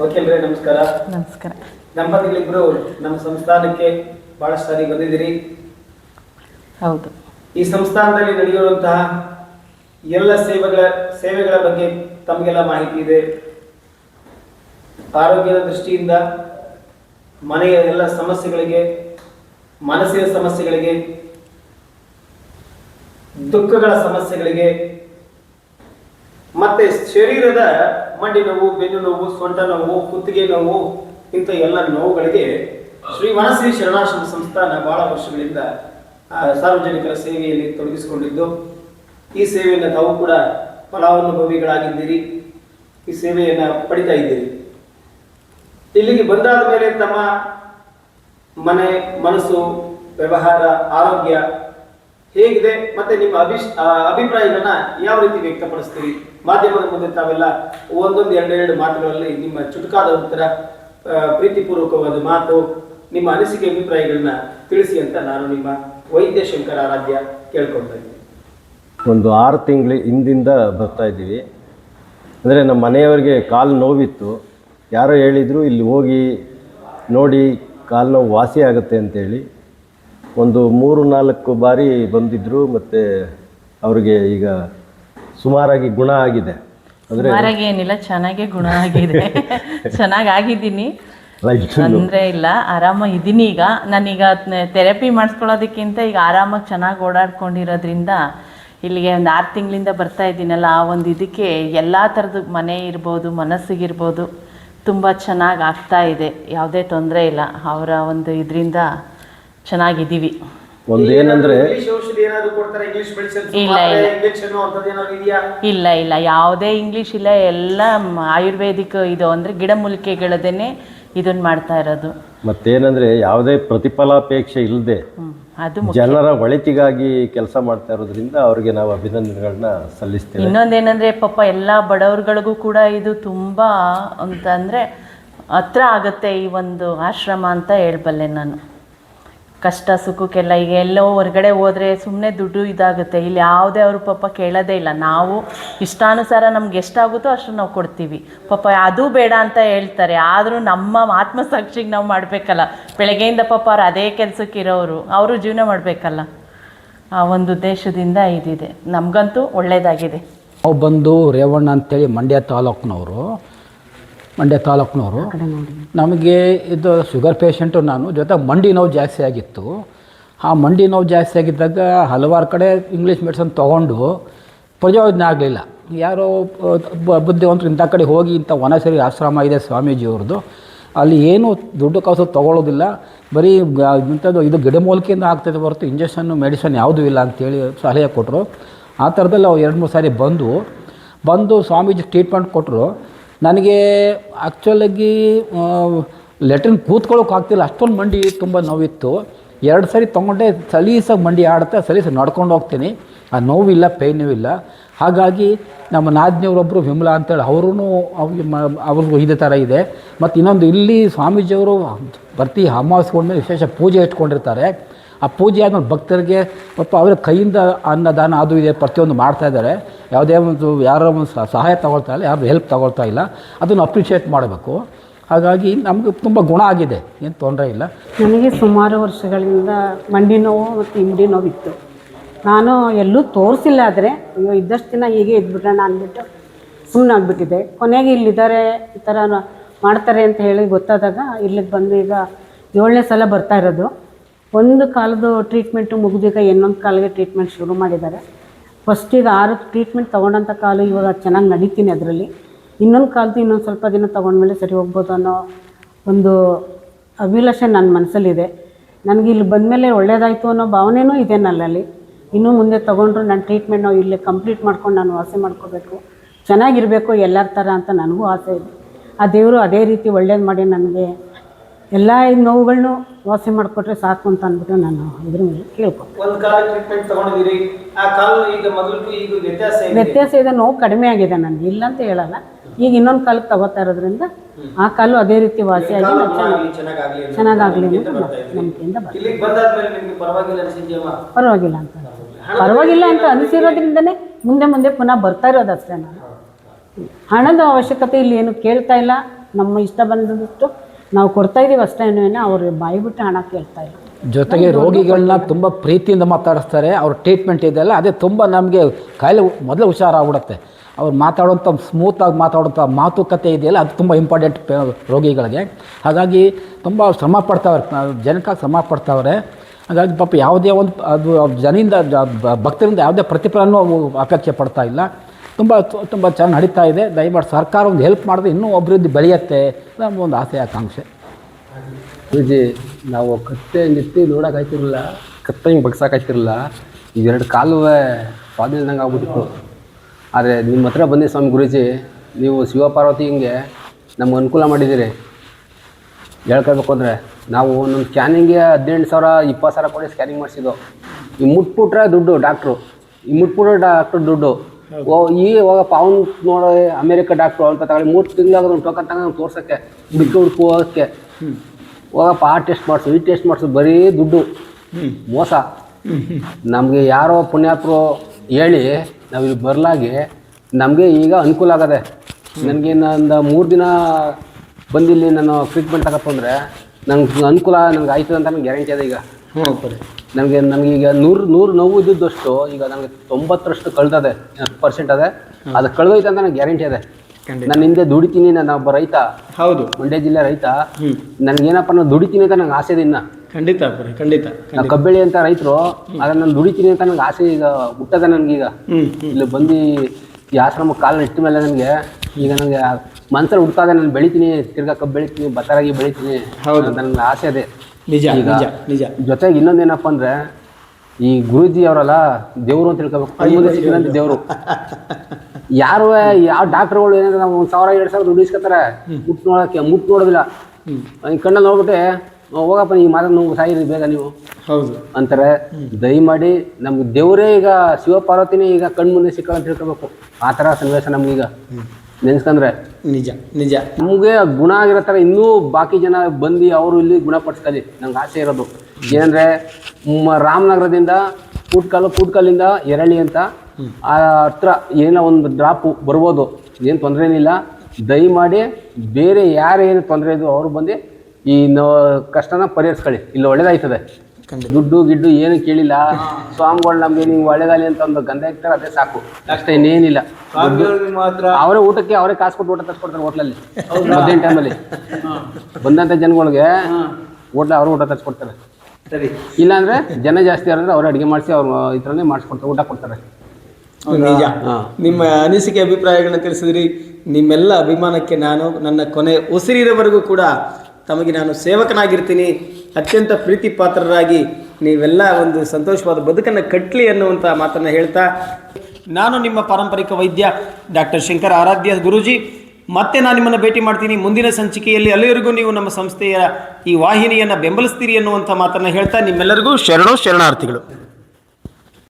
ವಕೀಲರೇ ನಮಸ್ಕಾರ. ನಮಸ್ಕಾರ. ದಂಪತಿಗಳಿಬ್ರು ನಮ್ಮ ಸಂಸ್ಥಾನಕ್ಕೆ ಬಹಳಷ್ಟು ಸಾರಿ ಬಂದಿದ್ದೀರಿ. ಹೌದು. ಈ ಸಂಸ್ಥಾನದಲ್ಲಿ ನಡೆಯುವಂತಹ ಎಲ್ಲ ಸೇವೆಗಳ ಸೇವೆಗಳ ಬಗ್ಗೆ ತಮಗೆಲ್ಲ ಮಾಹಿತಿ ಇದೆ. ಆರೋಗ್ಯದ ದೃಷ್ಟಿಯಿಂದ ಮನೆಯ ಎಲ್ಲ ಸಮಸ್ಯೆಗಳಿಗೆ ಮನಸ್ಸಿನ ಸಮಸ್ಯೆಗಳಿಗೆ ದುಃಖಗಳ ಸಮಸ್ಯೆಗಳಿಗೆ ಮತ್ತೆ ಶರೀರದ ಮಂಡಿ ನೋವು, ಬೆನ್ನು ನೋವು, ಸೊಂಟ ನೋವು, ಕುತ್ತಿಗೆ ನೋವು ಇಂಥ ಎಲ್ಲ ನೋವುಗಳಿಗೆ ಶ್ರೀ ವನಶ್ರೀ ಶರಣಾಶ್ರಮ ಸಂಸ್ಥಾನ ಬಹಳ ವರ್ಷಗಳಿಂದ ಸಾರ್ವಜನಿಕರ ಸೇವೆಯಲ್ಲಿ ತೊಡಗಿಸಿಕೊಂಡಿದ್ದು. ಈ ಸೇವೆಯನ್ನು ತಾವು ಕೂಡ ಫಲಾನುಭವಿಗಳಾಗಿದ್ದೀರಿ. ಈ ಸೇವೆಯನ್ನು ಪಡಿತಾ ಇದ್ದೀರಿ. ಇಲ್ಲಿಗೆ ಬಂದಾದ ಮೇಲೆ ತಮ್ಮ ಮನೆ, ಮನಸ್ಸು, ವ್ಯವಹಾರ, ಆರೋಗ್ಯ ಹೇಗಿದೆ? ಮತ್ತೆ ನಿಮ್ಮ ಅಭಿಷ್ ಅಭಿಪ್ರಾಯಗಳನ್ನ ಯಾವ ರೀತಿ ವ್ಯಕ್ತಪಡಿಸ್ತೀರಿ? ಮಾಧ್ಯಮದ ಮುಂದೆ ತಾವೆಲ್ಲ ಒಂದೊಂದು ಎರಡೆರಡು ಮಾತುಗಳಲ್ಲಿ ನಿಮ್ಮ ಚುಟುಕಾದ ಉತ್ತರ ಪ್ರೀತಿಪೂರ್ವಕವಾದ ಮಾತು, ನಿಮ್ಮ ಅನಿಸಿಕೆ ಅಭಿಪ್ರಾಯಗಳನ್ನ ತಿಳಿಸಿ ಅಂತ ನಾನು ನಿಮ್ಮ ವೈದ್ಯ ಶಂಕರ ಆರಾಧ್ಯ ಕೇಳ್ಕೊಳ್ತಾ ಇದ್ದೀನಿ. ಒಂದು ಆರು ತಿಂಗಳ ಹಿಂದಿಂದ ಬರ್ತಾ ಇದ್ದೀವಿ. ಅಂದರೆ ನಮ್ಮ ಮನೆಯವರಿಗೆ ಕಾಲು ನೋವಿತ್ತು. ಯಾರೋ ಹೇಳಿದರು, ಇಲ್ಲಿ ಹೋಗಿ ನೋಡಿ, ಕಾಲು ನೋವು ವಾಸಿ ಆಗುತ್ತೆ ಅಂತೇಳಿ. ಒಂದು ಮೂರು ನಾಲ್ಕು ಬಾರಿ ಬಂದಿದ್ದರು ಮತ್ತು ಅವ್ರಿಗೆ ಈಗ ಸುಮಾರಾಗಿ ಗುಣ ಆಗಿದೆ. ಅಂದರೆ ಸುಮಾರಾಗಿ ಏನಿಲ್ಲ ಚೆನ್ನಾಗೇ ಗುಣ ಆಗಿದೆ. ಚೆನ್ನಾಗಿ ಆಗಿದ್ದೀನಿ ಅಂದ್ರೆ ತೊಂದರೆ ಇಲ್ಲ ಆರಾಮ ಇದ್ದೀನಿ ಈಗ. ನಾನೀಗ ಥೆರಪಿ ಮಾಡಿಸ್ಕೊಳ್ಳೋದಕ್ಕಿಂತ ಈಗ ಆರಾಮಾಗಿ ಚೆನ್ನಾಗಿ ಓಡಾಡ್ಕೊಂಡಿರೋದ್ರಿಂದ ಇಲ್ಲಿಗೆ ಒಂದು ಆರು ತಿಂಗಳಿಂದ ಬರ್ತಾ ಇದ್ದೀನಲ್ಲ ಆ ಒಂದು ಇದಕ್ಕೆ ಎಲ್ಲ ಥರದ ಮನೆ ಇರ್ಬೋದು ಮನಸ್ಸಿಗಿರ್ಬೋದು ತುಂಬ ಚೆನ್ನಾಗಿ ಆಗ್ತಾ ಇದೆ. ಯಾವುದೇ ತೊಂದರೆ ಇಲ್ಲ. ಅವರ ಒಂದು ಇದರಿಂದ ಚೆನ್ನಾಗಿದ್ದೀವಿ. ಒಂದು ಏನಂದರೆ ಇಂಗ್ಲಿಷ್ ಔಷಧಿ ಏನಾದ್ರು ಇಂಗ್ಲಿಷ್ ಮೆಡಿಸಿನ್ ಇಲ್ಲ, ಇಲ್ಲ. ಇಲ್ಲ ಇಲ್ಲ. ಯಾವುದೇ ಇಂಗ್ಲೀಷ್ ಇಲ್ಲ ಎಲ್ಲ ಆಯುರ್ವೇದಿಕ್ ಇದು ಅಂದರೆ ಗಿಡಮೂಲಿಕೆಗಳದೇನೆ ಇದನ್ನ ಮಾಡ್ತಾ ಇರೋದು. ಮತ್ತೇನಂದ್ರೆ ಯಾವುದೇ ಪ್ರತಿಫಲಾಪೇಕ್ಷೆ ಇಲ್ಲದೆ ಅದು ಮುಖ್ಯ. ಜನರ ಒಳಿತಿಗಾಗಿ ಕೆಲಸ ಮಾಡ್ತಾ ಇರೋದ್ರಿಂದ ಅವ್ರಿಗೆ ನಾವು ಅಭಿನಂದನೆಗಳನ್ನ ಸಲ್ಲಿಸ್ತೇವೆ. ಇನ್ನೊಂದೇನಂದ್ರೆ ಪಾಪ ಎಲ್ಲ ಬಡವರುಗಳಿಗೂ ಕೂಡ ಇದು ತುಂಬ ಅಂತಂದರೆ ಹತ್ರ ಆಗುತ್ತೆ ಈ ಒಂದು ಆಶ್ರಮ ಅಂತ ಹೇಳ್ಬಲ್ಲೆ ನಾನು. ಕಷ್ಟ ಸುಖಕ್ಕೆಲ್ಲ ಈಗ ಎಲ್ಲೋ ಹೊರಗಡೆ ಹೋದರೆ ಸುಮ್ಮನೆ ದುಡ್ಡು ಇದಾಗುತ್ತೆ. ಇಲ್ಲಿ ಯಾವುದೇ ಅವರು ಪಾಪ ಕೇಳೋದೇ ಇಲ್ಲ. ನಾವು ಇಷ್ಟಾನುಸಾರ ನಮ್ಗೆ ಎಷ್ಟಾಗುತ್ತೋ ಅಷ್ಟು ನಾವು ಕೊಡ್ತೀವಿ. ಪಾಪ ಅದು ಬೇಡ ಅಂತ ಹೇಳ್ತಾರೆ. ಆದರೂ ನಮ್ಮ ಆತ್ಮಸಾಕ್ಷಿಗೆ ನಾವು ಮಾಡಬೇಕಲ್ಲ. ಬೆಳಗ್ಗೆಯಿಂದ ಪಾಪ ಅವ್ರು ಅದೇ ಕೆಲಸಕ್ಕೆ ಇರೋರು ಅವರು ಜೀವನ ಮಾಡಬೇಕಲ್ಲ. ಆ ಒಂದು ಉದ್ದೇಶದಿಂದ ಇದಿದೆ. ನಮಗಂತೂ ಒಳ್ಳೆಯದಾಗಿದೆ ನಾವು ಬಂದು ರೇವಣ್ಣ ಅಂತೇಳಿ ಮಂಡ್ಯ ತಾಲೂಕಿನವರು. ಮಂಡ್ಯ ತಾಲೂಕ್ನವರು. ನಮಗೆ ಇದು ಶುಗರ್ ಪೇಷಂಟು ನಾನು ಜೊತೆ ಮಂಡಿ ನೋವು ಜಾಸ್ತಿ ಆಗಿತ್ತು. ಆ ಮಂಡಿ ನೋವು ಜಾಸ್ತಿ ಆಗಿದ್ದಾಗ ಹಲವಾರು ಕಡೆ ಇಂಗ್ಲೀಷ್ ಮೆಡಿಸನ್ ತೊಗೊಂಡು ಪ್ರಯೋಜನ ಆಗಲಿಲ್ಲ. ಯಾರೋ ಬುದ್ಧಿವಂತರು ಇಂಥ ಕಡೆ ಹೋಗಿ ಇಂಥ ವನಸರಿ ಆಶ್ರಮ ಇದೆ ಸ್ವಾಮೀಜಿಯವ್ರದ್ದು. ಅಲ್ಲಿ ಏನು ದುಡ್ಡು ಕಾಸು ತೊಗೊಳ್ಳೋದಿಲ್ಲ ಬರೀ ಇಂಥದ್ದು ಇದು ಗಿಡಮೂಲಿಕೆಯಿಂದ ಆಗ್ತದೆ ಹೊರತು ಇಂಜೆಕ್ಷನ್ನು ಮೆಡಿಸನ್ ಯಾವುದೂ ಇಲ್ಲ ಅಂತೇಳಿ ಸಲಹೆ ಕೊಟ್ಟರು ಆ ಥರದಲ್ಲಿ ಅವ್ರು ಎರಡು ಮೂರು ಸಾರಿ ಬಂದು ಬಂದು ಸ್ವಾಮೀಜಿ ಟ್ರೀಟ್ಮೆಂಟ್ ಕೊಟ್ಟರು ನನಗೆ ಆ್ಯಕ್ಚುಲಾಗಿ ಲೆಟ್ರಿನ್ ಕೂತ್ಕೊಳ್ಳೋಕೆ ಆಗ್ತಿಲ್ಲ. ಅಷ್ಟೊಂದು ಮಂಡಿ ತುಂಬ ನೋವಿತ್ತು. ಎರಡು ಸರಿ ತೊಗೊಂಡೆ, ಸಲೀಸಾಗಿ ಮಂಡಿ ಆಡುತ್ತೆ, ಸಲೀಸಾಗಿ ನಡ್ಕೊಂಡು ಹೋಗ್ತೀನಿ. ಆ ನೋವಿಲ್ಲ ಪೇಯ್ನೂ ಇಲ್ಲ ಹಾಗಾಗಿ ನಮ್ಮ ನಾದಿನಿಯವರೊಬ್ಬರು ವಿಮಲಾ ಅಂತೇಳಿ ಅವರೂ ಅವ್ರಿಗೆ ಇದೇ ಥರ ಇದೆ. ಮತ್ತು ಇನ್ನೊಂದು ಇಲ್ಲಿ ಸ್ವಾಮೀಜಿಯವರು ಪ್ರತಿ ಅಮಾವಾಸ್ಯಗೊಂಡ್ಮೇಲೆ ವಿಶೇಷ ಪೂಜೆ ಇಟ್ಕೊಂಡಿರ್ತಾರೆ. ಆ ಪೂಜೆ ಆದಮೇಲೆ ಭಕ್ತರಿಗೆ ಪಾಪ ಅವರ ಕೈಯಿಂದ ಅನ್ನದಾನ ಅದು ಇದೆ, ಪ್ರತಿಯೊಂದು ಮಾಡ್ತಾ ಇದ್ದಾರೆ. ಯಾವುದೇ ಒಂದು, ಯಾರೋ ಒಂದು ಸಹಾಯ ತಗೊಳ್ತಾ ಇಲ್ಲ, ಯಾರು ಹೆಲ್ಪ್ ತಗೊಳ್ತಾ ಇಲ್ಲ, ಅದನ್ನು ಅಪ್ರಿಷಿಯೇಟ್ ಮಾಡಬೇಕು. ಹಾಗಾಗಿ ನಮಗೆ ತುಂಬ ಗುಣ ಆಗಿದೆ, ಏನು ತೊಂದರೆ ಇಲ್ಲ. ನನಗೆ ಸುಮಾರು ವರ್ಷಗಳಿಂದ ಮಂಡಿ ನೋವು ಮತ್ತು ಹಿಂಡಿ ನೋವಿತ್ತು. ನಾನು ಎಲ್ಲೂ ತೋರಿಸಿಲ್ಲ ಆದರೆ, ಅಯ್ಯೋ, ಇದ್ದಷ್ಟು ದಿನ ಹೀಗೆ ಇದ್ಬಿಡೋಣ ಅಂದ್ಬಿಟ್ಟು ಸುಮ್ಮನೆ ಆಗಿಬಿಟ್ಟಿದೆ ಕೊನೆಗೆ ಇಲ್ಲಿದ್ದಾರೆ, ಈ ಥರ ಮಾಡ್ತಾರೆ ಅಂತ ಹೇಳಿ ಗೊತ್ತಾದಾಗ ಇಲ್ಲಿಗೆ ಬಂದು ಈಗ ಏಳನೇ ಸಲ ಬರ್ತಾ ಇರೋದು. ಒಂದು ಕಾಲದ ಟ್ರೀಟ್ಮೆಂಟು ಮುಗಿದೀಗ ಇನ್ನೊಂದು ಕಾಲಿಗೆ ಟ್ರೀಟ್ಮೆಂಟ್ ಶುರು ಮಾಡಿದ್ದಾರೆ. ಫಸ್ಟಿಗೆ ಆರು ಟ್ರೀಟ್ಮೆಂಟ್ ತೊಗೊಂಡಂಥ ಕಾಲು ಇವಾಗ ಚೆನ್ನಾಗಿ ನಡೀತೀನಿ ಅದರಲ್ಲಿ. ಇನ್ನೊಂದು ಕಾಲದ್ದು ಇನ್ನೊಂದು ಸ್ವಲ್ಪ ದಿನ ತೊಗೊಂಡ್ಮೇಲೆ ಸರಿ ಹೋಗ್ಬೋದು ಅನ್ನೋ ಒಂದು ಅಭಿಲಾಷೆ ನನ್ನ ಮನಸ್ಸಲ್ಲಿದೆ ನನಗೆ ಇಲ್ಲಿ ಬಂದಮೇಲೆ ಒಳ್ಳೇದಾಯಿತು ಅನ್ನೋ ಭಾವನೆನೂ ಇದೆ ನನ್ನಲ್ಲಿ. ಇನ್ನೂ ಮುಂದೆ ತೊಗೊಂಡ್ರು ನನ್ನ ಟ್ರೀಟ್ಮೆಂಟ್ ನಾವು ಇಲ್ಲೇ ಕಂಪ್ಲೀಟ್ ಮಾಡ್ಕೊಂಡು ನಾನು ವಾಸಿ ಮಾಡ್ಕೋಬೇಕು. ಚೆನ್ನಾಗಿರಬೇಕು ಎಲ್ಲರ ಥರ ಅಂತ ನನಗೂ ಆಸೆ ಇದೆ. ಆ ದೇವರು ಅದೇ ರೀತಿ ಒಳ್ಳೇದು ಮಾಡಿ ನನಗೆ ಎಲ್ಲ ನೋವುಗಳನ್ನು ವಾಸಿ ಮಾಡಿಕೊಟ್ರೆ ಸಾಕು ಅಂತ ಅಂದ್ಬಿಟ್ಟು ನಾನು ಇದ್ರ ಮೇಲೆ ಕೇಳ್ಕೊತೀನಿ ವ್ಯತ್ಯಾಸ ಇದೆ. ನೋವು ಕಡಿಮೆ ಆಗಿದೆ ನನಗೆ ಇಲ್ಲ ಅಂತ ಹೇಳಲ್ಲ. ಈಗ ಇನ್ನೊಂದು ಕಾಲಕ್ಕೆ ತಗೋತಾ ಇರೋದ್ರಿಂದ ಆ ಕಾಲು ಅದೇ ರೀತಿ ವಾಸಿಯಾಗಿ ನಾನು ಚೆನ್ನಾಗಿ ಚೆನ್ನಾಗಾಗ್ಲಿ ಅಂತ ನಂಬಿಕೆಯಿಂದ ಪರವಾಗಿಲ್ಲ ಅಂತ. ಪರವಾಗಿಲ್ಲ ಅಂತ ಅನಿಸಿರೋದ್ರಿಂದನೇ ಮುಂದೆ ಮುಂದೆ ಪುನಃ ಬರ್ತಾ ಇರೋದು ಅಷ್ಟೇ ನಾನು. ಹಣದ ಅವಶ್ಯಕತೆ ಇಲ್ಲಿ ಏನು ಕೇಳ್ತಾ ಇಲ್ಲ. ನಮ್ಮ ಇಷ್ಟ ಬಂದಷ್ಟು ನಾವು ಕೊಡ್ತಾ ಇದೀವಿ ಅಷ್ಟೇ ಅವ್ರು ಬಾಯಿ ಬಿಟ್ಟು ಹಣ ಕೇಳ್ತಾ ಇಲ್ಲ ಜೊತೆಗೆ ರೋಗಿಗಳನ್ನ ತುಂಬ ಪ್ರೀತಿಯಿಂದ ಮಾತಾಡಿಸ್ತಾರೆ ಅವ್ರ ಟ್ರೀಟ್ಮೆಂಟ್ ಇದೆಯಲ್ಲ ಅದೇ ತುಂಬ ನಮಗೆ ಕಾಯಿಲೆ ಮೊದಲು ಹುಷಾರಾಗ್ಬಿಡುತ್ತೆ. ಅವ್ರು ಮಾತಾಡೋಂಥ ಸ್ಮೂತಾಗಿ ಮಾತಾಡೋಂಥ ಮಾತುಕತೆ ಇದೆಯಲ್ಲ ಅದು ತುಂಬ ಇಂಪಾರ್ಟೆಂಟ್ ರೋಗಿಗಳಿಗೆ. ಹಾಗಾಗಿ ತುಂಬ ಶ್ರಮ ಪಡ್ತಾವ್ರೆ ಜನಕ್ಕಾಗಿ ಶ್ರಮ ಪಡ್ತಾವ್ರೆ. ಹಾಗಾಗಿ ಪಾಪ ಯಾವುದೇ ಒಂದು ಅದು ಜನಿಂದ ಭಕ್ತರಿಂದ ಯಾವುದೇ ಪ್ರತಿಫಲನೂ ಅವು ಅಪೇಕ್ಷೆ ಪಡ್ತಾ ಇಲ್ಲ. ತುಂಬ ತುಂಬ ಚೆನ್ನಾಗಿ ನಡೀತಾ ಇದೆ. ದಯಮಾಡಿ ಸರ್ಕಾರ ಒಂದು ಹೆಲ್ಪ್ ಮಾಡಿದ್ರೆ ಇನ್ನೂ ಅಭಿವೃದ್ಧಿ ಬೆಳೆಯುತ್ತೆ ಒಂದು ಆಸೆ, ಆಕಾಂಕ್ಷೆ. ಗುರುಜಿ, ನಾವು ಕತ್ತೆ ನಿತ್ತಿ ನೋಡೋಕ್ಕಾಯ್ತಿರಲಿಲ್ಲ ಕತ್ತೆ ಹಿಂಗೆ ಈ ಎರಡು ಕಾಲುವೆ ಸ್ವಾಧೀನದಂಗೆ ಆಗ್ಬಿಟ್ಟಿತ್ತು. ಆದರೆ ನಿಮ್ಮ ಹತ್ರ ಬಂದಿ ಸ್ವಾಮಿ ಗುರುಜಿ, ನೀವು ಶಿವಪಾರ್ವತಿ ಹಿಂಗೆ ನಮ್ಗೆ ಅನುಕೂಲ ಮಾಡಿದ್ದೀರಿ. ಹೇಳ್ಕೊಳ್ಬೇಕು ಅಂದರೆ, ನಾವು ನಮ್ಮ ಸ್ಕ್ಯಾನಿಂಗ್ಗೆ ಹದಿನೆಂಟು ಸಾವಿರ, ಇಪ್ಪತ್ತು ಸಾವಿರ ಕೊಡಿ ಸ್ಕ್ಯಾನಿಂಗ್ ಮಾಡಿಸಿದ್ದು ಈ ಮುಟ್ಬಿಟ್ರೆ ದುಡ್ಡು ಡಾಕ್ಟ್ರು ಈ ಮುಟ್ಬಿಟ್ರೆ ಡಾಕ್ಟ್ರು ದುಡ್ಡು. ಈ ಇವಾಗ ಅವನು ನೋಡೋ ಅಮೇರಿಕ ಡಾಕ್ಟ್ರು ಅಂತ ತಗೊಳ್ಳಿ ಮೂರು ತಿಂಗಳಾಗ ಟೋಕನ್ ತಗೊಂಡು ತೋರ್ಸೋಕ್ಕೆ ಹುಡುಕಿ ಹುಡುಕು ಹೋಗೋಕ್ಕೆ ಹೋಗಪ್ಪ ಆ ಟೆಸ್ಟ್ ಮಾಡಿಸು ಈ ಟೆಸ್ಟ್ ಮಾಡಿಸು ಬರೀ ದುಡ್ಡು. ಮೋಸ. ನಮಗೆ ಯಾರೋ ಪುಣ್ಯಾತ್ರು ಹೇಳಿ ನಾವು ಇಲ್ಲಿ ಬರಲಾಗಿ ನಮಗೆ ಈಗ ಅನುಕೂಲ ಆಗದೆ. ನನಗೆ ನಂದು ಮೂರು ದಿನ ಬಂದಿಲ್ಲಿ ನಾನು ಟ್ರೀಟ್ಮೆಂಟ್ ತಗೋತಂದ್ರೆ ನಂಗೆ ಅನುಕೂಲ ನಂಗೆ ಆಯ್ತದೆ ಅಂತ ನನಗೆ ಗ್ಯಾರಂಟಿ ಅದ ಈಗ. ಹ್ಞೂ ನಮಗೆ ಈಗ ನನಗೀಗ ನೂರು ನೂರು ನೋವು ಇದ್ದಷ್ಟು ಈಗ ನನಗೆ ತೊಂಬತ್ತರಷ್ಟು ಕಳ್ದದೆ ಪರ್ಸೆಂಟ್ ಅದೇ. ಅದು ಕಳ್ದೋಯ್ತು ಅಂತ ನನಗೆ ಗ್ಯಾರಂಟಿ ಅದೇ. ನಾನು ಹಿಂದೆ ದುಡಿತೀನಿ ನಾನು ಒಬ್ಬ ರೈತ. ಹೌದು. ಮಂಡ್ಯ ಜಿಲ್ಲೆ ರೈತ. ನನಗೇನಪ್ಪ ನಾನು ದುಡಿತೀನಿ ಅಂತ ನಂಗೆ ಆಸೆ ಇನ್ನ. ಖಂಡಿತ ಖಂಡಿತ ನಾನು ಕಬ್ಬೆಳಿ ಅಂತ ರೈತರು ಅದನ್ನ ನಾನು ದುಡಿತೀನಿ ಅಂತ ನಂಗೆ ಆಸೆ ಈಗ ಹುಟ್ಟದ ನನಗೀಗ. ಇಲ್ಲಿ ಬಂದು ಈ ಆಶ್ರಮ ಕಾಲ ಇಟ್ಟ ಮೇಲೆ ನನಗೆ ಈಗ ನನಗೆ ಮನ್ಸಲ್ಲಿ ಹುಡ್ತಾ ಇದೆ ನಾನು ಬೆಳಿತೀನಿ ತಿರ್ಗಾ ಕಬ್ಬು ಬೆಳಿತೀನಿ ಬತ್ತರಾಗಿ ಬೆಳಿತೀನಿ ಹೌದು. ನನಗೆ ಆಸೆ ಇದೆ ನಿಜ ಈಗ ನಿಜ ನಿಜ. ಜೊತೆಗೆ ಇನ್ನೊಂದೇನಪ್ಪ ಅಂದ್ರೆ ಈ ಗುರುಜಿ ಅವರಲ್ಲ ದೇವರು ಅಂತ ತಿಳ್ಕೊಬೇಕು. ದೇವರು. ಯಾರು ಯಾವ ಡಾಕ್ಟರ್ಗಳು ಏನಂದ್ರೆ ನಾವು ಒಂದು ಸಾವಿರ ಎರಡು ಸಾವಿರ ದುಡ್ಡು ಇಸ್ಕೊತಾರೆ. ಮುಟ್ಟು ನೋಡೋಕ್ಕೆ ಮುಟ್ಟು ನೋಡೋದಿಲ್ಲ. ಕಣ್ಣಲ್ಲಿ ನೋಡ್ಬಿಟ್ಟೆ ಹೋಗಪ್ಪ ಈ ಮಾತ್ರ ನೀವು ಸಾಯಿರಿ ಬೇಗ ನೀವು. ಹೌದು. ಅಂತಾರೆ. ದಯಮಾಡಿ ನಮ್ಗೆ ದೇವರೇ ಈಗ ಶಿವಪಾರ್ವತಿನೇ ಈಗ ಕಣ್ಮುಂದೆ ಸಿಕ್ಕಲ್ಲ ಅಂತ ತಿಳ್ಕೊಬೇಕು. ಆ ಥರ ಸನ್ನಿವೇಶ ನಮ್ಗೀಗ. ನೆನೆಸ್ಕೊಂಡ್ರೆ? ನಿಜ ನಿಜ. ನಮಗೆ ಗುಣ ಆಗಿರೋ ಥರ ಇನ್ನೂ ಬಾಕಿ ಜನ ಬಂದು ಅವರು ಇಲ್ಲಿ ಗುಣಪಡಿಸ್ಕೊಳ್ಳಿ ನಂಗೆ ಆಸೆ ಇರೋದು. ಏನಂದರೆ ರಾಮನಗರದಿಂದ ಕೂಟ್ಕಲ್ ಕೂಟ್ಕಲ್ಲಿಂದ ಎರಳಿ ಅಂತ ಆ ಹತ್ರ ಏನೋ ಒಂದು ಡ್ರಾಪು ಬರ್ಬೋದು. ಏನು ತೊಂದರೆ ಏನಿಲ್ಲ ದಯಮಾಡಿ ಬೇರೆ ಯಾರೇನು ತೊಂದರೆ ಇದ್ದು ಅವರು ಬಂದು ಈ ನೋ ಕಷ್ಟನ ಪರಿಹರಿಸ್ಕೊಳ್ಳಿ. ಇಲ್ಲಿ ಒಳ್ಳೇದಾಯ್ತದೆ. ದುಡ್ಡು ಗಿಡ್ಡು ಏನು ಕೇಳಿಲ್ಲ. ಸ್ವಾಮಿಗಳು ನಮ್ಗೆ ನೀವು ಒಳ್ಳೇದಾಗಲಿ ಅಂತ ಒಂದು ಗಂಧ ಇರ್ತಾರೆ ಅದೇ ಸಾಕು. ಅಷ್ಟೇ ಇನ್ನೇನಿಲ್ಲ. ಮಾತ್ರ ಅವರೇ ಊಟಕ್ಕೆ ಅವರೇ ಕಾಸು ಕೊಟ್ಟು ಊಟ ತರಿಸ್ಕೊಡ್ತಾರೆ ಹೋಟ್ಲಲ್ಲಿ. ಮಧ್ಯಾಹ್ನ ಟೈಮಲ್ಲಿ ಬಂದಂತ ಜನಗಳಿಗೆ ಹೋಟ್ಲ ಅವರು ಊಟ ತರಿಸ್ಕೊಡ್ತಾರೆ. ಸರಿ. ಇಲ್ಲಾಂದ್ರೆ ಜನ ಜಾಸ್ತಿ ಯಾರಂದ್ರೆ ಅವ್ರು ಅಡುಗೆ ಮಾಡಿಸಿ ಅವ್ರು ಈ ಥರನೇ ಮಾಡಿಸ್ಕೊಡ್ತಾರೆ ಊಟ ಕೊಡ್ತಾರೆ. ನಿಜ. ನಿಮ್ಮ ಅನಿಸಿಕೆ ಅಭಿಪ್ರಾಯಗಳನ್ನ ತಿಳಿಸಿದ್ರಿ. ನಿಮ್ಮೆಲ್ಲ ಅಭಿಮಾನಕ್ಕೆ ನಾನು ನನ್ನ ಕೊನೆ ಉಸಿರಿರೋವರೆಗೂ ಕೂಡ ತಮಗೆ ನಾನು ಸೇವಕನಾಗಿರ್ತೀನಿ, ಅತ್ಯಂತ ಪ್ರೀತಿ ಪಾತ್ರರಾಗಿ ನೀವೆಲ್ಲ ಒಂದು ಸಂತೋಷವಾದ ಬದುಕನ್ನು ಕಟ್ಟಲಿ ಅನ್ನುವಂಥ ಮಾತನ್ನು ಹೇಳ್ತಾ, ನಾನು ನಿಮ್ಮ ಪಾರಂಪರಿಕ ವೈದ್ಯ ಡಾಕ್ಟರ್ ಶಂಕರ್ ಆರಾಧ್ಯ ಗುರೂಜಿ, ಮತ್ತೆ ನಾನು ನಿಮ್ಮನ್ನು ಭೇಟಿ ಮಾಡ್ತೀನಿ ಮುಂದಿನ ಸಂಚಿಕೆಯಲ್ಲಿ. ಅಲ್ಲಿವರೆಗೂ ನೀವು ನಮ್ಮ ಸಂಸ್ಥೆಯ ಈ ವಾಹಿನಿಯನ್ನು ಬೆಂಬಲಿಸ್ತೀರಿ ಅನ್ನುವಂಥ ಮಾತನ್ನು ಹೇಳ್ತಾ ನಿಮ್ಮೆಲ್ಲರಿಗೂ ಶರಣು ಶರಣಾರ್ಥಿಗಳು.